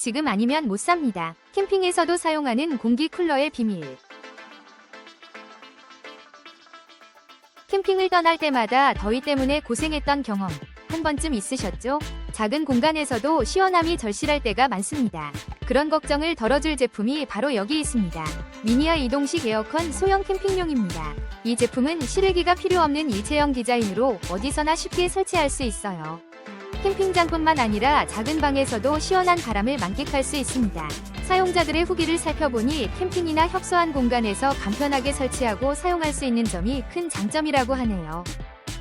지금 아니면 못 삽니다. 캠핑에서도 사용하는 공기 쿨러의 비밀. 캠핑을 떠날 때마다 더위 때문에 고생했던 경험 한 번쯤 있으셨죠? 작은 공간에서도 시원함이 절실할 때가 많습니다. 그런 걱정을 덜어줄 제품이 바로 여기 있습니다. 미니아 이동식 에어컨 소형 캠핑용입니다. 이 제품은 실외기가 필요 없는 일체형 디자인으로 어디서나 쉽게 설치할 수 있어요. 캠핑장뿐만 아니라 작은 방에서도 시원한 바람을 만끽할 수 있습니다. 사용자들의 후기를 살펴보니 캠핑이나 협소한 공간에서 간편하게 설치하고 사용할 수 있는 점이 큰 장점이라고 하네요.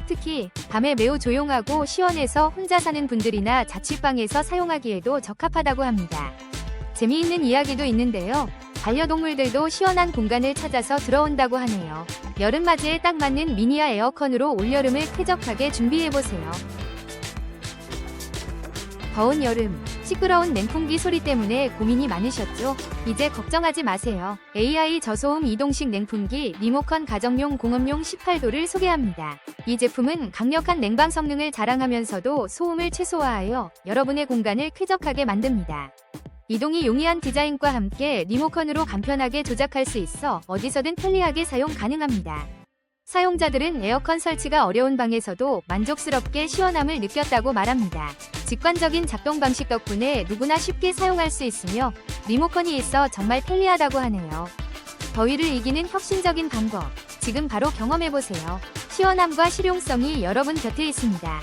특히 밤에 매우 조용하고 시원해서 혼자 사는 분들이나 자취방에서 사용하기에도 적합하다고 합니다. 재미있는 이야기도 있는데요. 반려동물들도 시원한 공간을 찾아서 들어온다고 하네요. 여름맞이에 딱 맞는 미니아 에어컨으로 올여름을 쾌적하게 준비해보세요. 더운 여름, 시끄러운 냉풍기 소리 때문에 고민이 많으셨죠? 이제 걱정하지 마세요. AI 저소음 이동식 냉풍기 리모컨 가정용 공업용 18도를 소개합니다. 이 제품은 강력한 냉방 성능을 자랑하면서도 소음을 최소화하여 여러분의 공간을 쾌적하게 만듭니다. 이동이 용이한 디자인과 함께 리모컨으로 간편하게 조작할 수 있어 어디서든 편리하게 사용 가능합니다. 사용자들은 에어컨 설치가 어려운 방에서도 만족스럽게 시원함을 느꼈다고 말합니다. 직관적인 작동 방식 덕분에 누구나 쉽게 사용할 수 있으며 리모컨이 있어 정말 편리하다고 하네요. 더위를 이기는 혁신적인 방법. 지금 바로 경험해보세요. 시원함과 실용성이 여러분 곁에 있습니다.